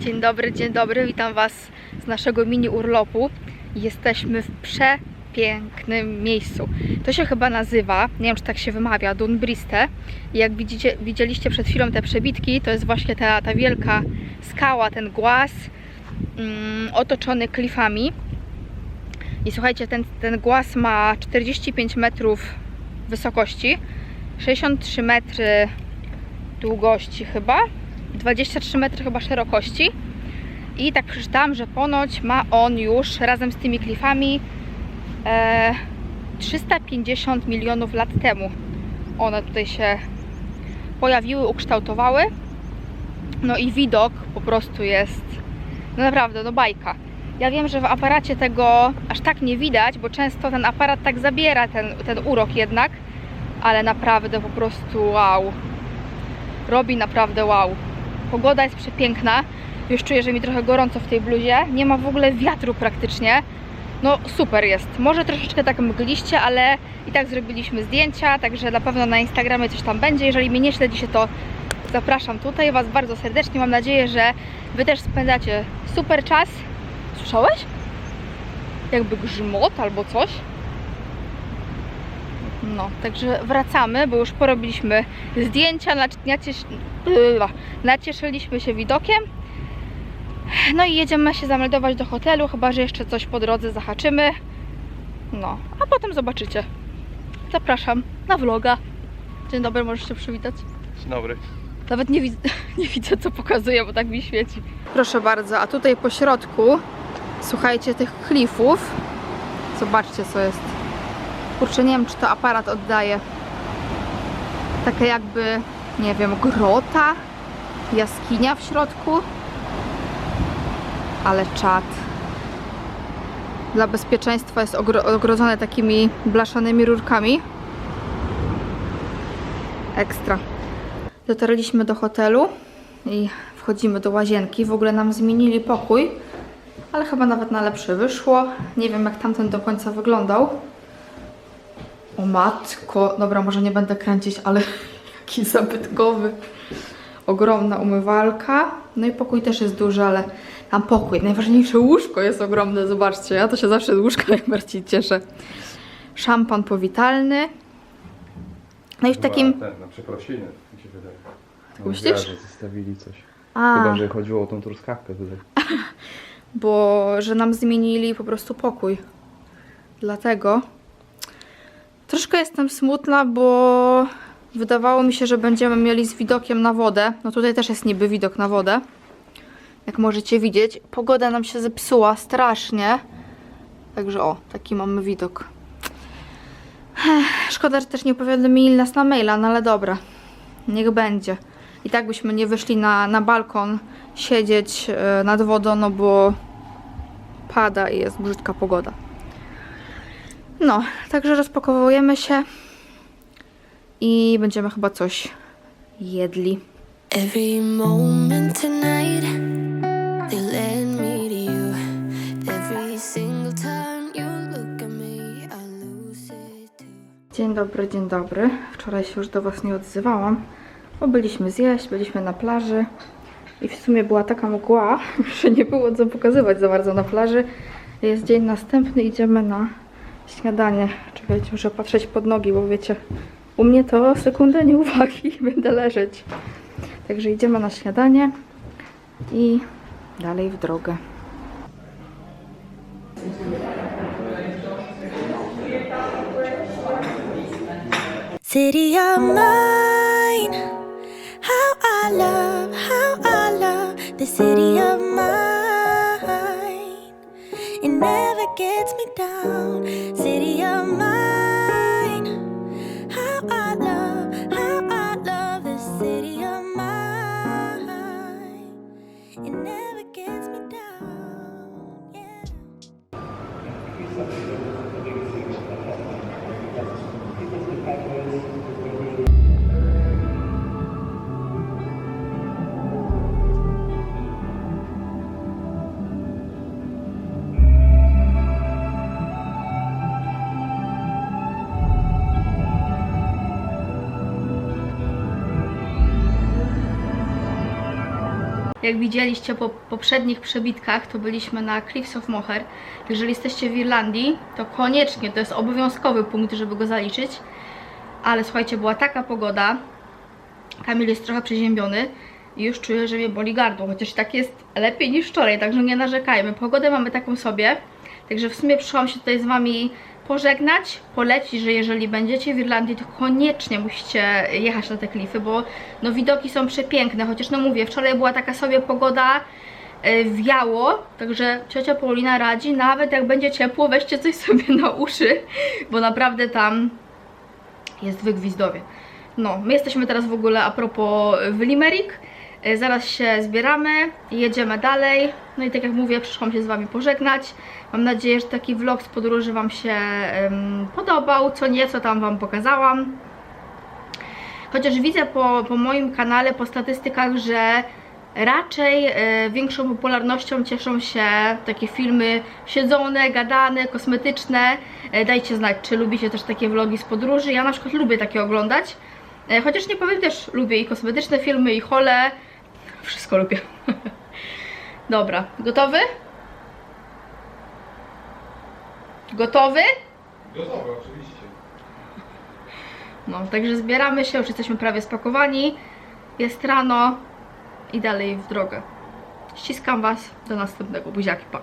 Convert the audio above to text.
Dzień dobry, dzień dobry, witam Was z naszego mini urlopu. Jesteśmy w przepięknym miejscu. To się chyba nazywa, nie wiem czy tak się wymawia, Dunbriste. Jak widzicie, widzieliście przed chwilą te przebitki, to jest właśnie ta, ta wielka skała, ten głaz mm, otoczony klifami. I słuchajcie, ten, ten głaz ma 45 metrów wysokości, 63 metry długości chyba, 23 metry chyba szerokości. I tak przeczytałam, że ponoć ma on już razem z tymi klifami e, 350 milionów lat temu. One tutaj się pojawiły, ukształtowały. No i widok po prostu jest no naprawdę, no bajka. Ja wiem, że w aparacie tego aż tak nie widać, bo często ten aparat tak zabiera ten, ten urok jednak, ale naprawdę po prostu wow. Robi naprawdę wow. Pogoda jest przepiękna. Już czuję, że mi trochę gorąco w tej bluzie. Nie ma w ogóle wiatru praktycznie. No super jest. Może troszeczkę tak mgliście, ale i tak zrobiliśmy zdjęcia, także na pewno na Instagramie coś tam będzie. Jeżeli mnie nie śledzicie, to zapraszam tutaj Was bardzo serdecznie. Mam nadzieję, że Wy też spędzacie super czas. Słyszałeś? Jakby grzmot albo coś. No, także wracamy, bo już porobiliśmy zdjęcia, nacieszyliśmy się widokiem. No i jedziemy się zameldować do hotelu, chyba że jeszcze coś po drodze zahaczymy. No, a potem zobaczycie. Zapraszam na vloga. Dzień dobry, możesz się przywitać. Dzień dobry. Nawet nie, widzę, nie widzę, co pokazuje, bo tak mi świeci. Proszę bardzo, a tutaj po środku, słuchajcie, tych klifów. Zobaczcie, co jest. Kurczę, nie wiem, czy to aparat oddaje. Takie jakby, nie wiem, grota, jaskinia w środku. Ale czad. Dla bezpieczeństwa jest ogro- ogrodzone takimi blaszanymi rurkami. Ekstra. Dotarliśmy do hotelu i wchodzimy do łazienki. W ogóle nam zmienili pokój, ale chyba nawet na lepszy wyszło. Nie wiem, jak tamten do końca wyglądał. O matko, dobra, może nie będę kręcić, ale jaki zabytkowy. Ogromna umywalka. No i pokój też jest duży, ale tam pokój. Najważniejsze łóżko jest ogromne, zobaczcie. Ja to się zawsze z łóżka najbardziej cieszę. Szampan powitalny. No i w takim... Chyba Ten, na przeprosiny, mi się wydaje. Tak myślisz? Że zostawili coś. A. Chyba, że chodziło o tą truskawkę tutaj. bo że nam zmienili po prostu pokój. Dlatego troszkę jestem smutna, bo wydawało mi się, że będziemy mieli z widokiem na wodę. No tutaj też jest niby widok na wodę. Jak możecie widzieć, pogoda nam się zepsuła strasznie. Także o, taki mamy widok. Szkoda, że też nie powiadomili nas na maila, no ale dobra. Niech będzie. I tak byśmy nie wyszli na, na balkon siedzieć e, nad wodą, no bo pada i jest brzydka pogoda. No, także rozpakowujemy się i będziemy chyba coś jedli. Every moment tonight, they led me to you. Every single time you look at me, I lose it too. Dzień dobry, dzień dobry. Wczoraj się już do Was nie odzywałam, bo byliśmy zjeść, byliśmy na plaży i w sumie była taka mgła, że nie było co pokazywać za bardzo na plaży. Jest dzień następny, idziemy na śniadanie. Czekajcie, muszę patrzeć pod nogi, bo wiecie, u mnie to sekundę nieuwagi, będę leżeć. Także idziemy na śniadanie i dalej w drogę. City of mine, how I love, how gets me down. Jak widzieliście po poprzednich przebitkach, to byliśmy na Cliffs of Moher. Jeżeli jesteście w Irlandii, to koniecznie, to jest obowiązkowy punkt, żeby go zaliczyć. Ale słuchajcie, była taka pogoda, Kamil jest trochę przeziębiony i już czuję, że mnie boli gardło, chociaż tak jest lepiej niż wczoraj, także nie narzekajmy. Pogodę mamy taką sobie, także w sumie przyszłam się tutaj z Wami pożegnać, polecić, że jeżeli będziecie w Irlandii, to koniecznie musicie jechać na te klify, bo no widoki są przepiękne, chociaż no mówię, wczoraj była taka sobie pogoda, e, wiało, także ciocia Paulina radzi, nawet jak będzie ciepło, weźcie coś sobie na uszy, bo naprawdę tam jest wygwizdowie. No, my jesteśmy teraz w ogóle a propos w Limerick. E, Zaraz się zbieramy, jedziemy dalej. No i tak jak mówię, przyszłam się z Wami pożegnać. Mam nadzieję, że taki vlog z podróży Wam się em, podobał. Co nieco tam Wam pokazałam. Chociaż widzę po, po moim kanale, po statystykach, że raczej e, większą popularnością cieszą się takie filmy siedzone, gadane, kosmetyczne. E, dajcie znać, czy lubicie też takie vlogi z podróży. Ja na przykład lubię takie oglądać. Chociaż nie powiem, też lubię i kosmetyczne filmy, i hole. Wszystko lubię. Dobra, gotowy? Gotowy? Gotowe, oczywiście. No, także zbieramy się, już jesteśmy prawie spakowani. Jest rano i dalej w drogę. Ściskam Was. Do następnego. Buziaki, pa.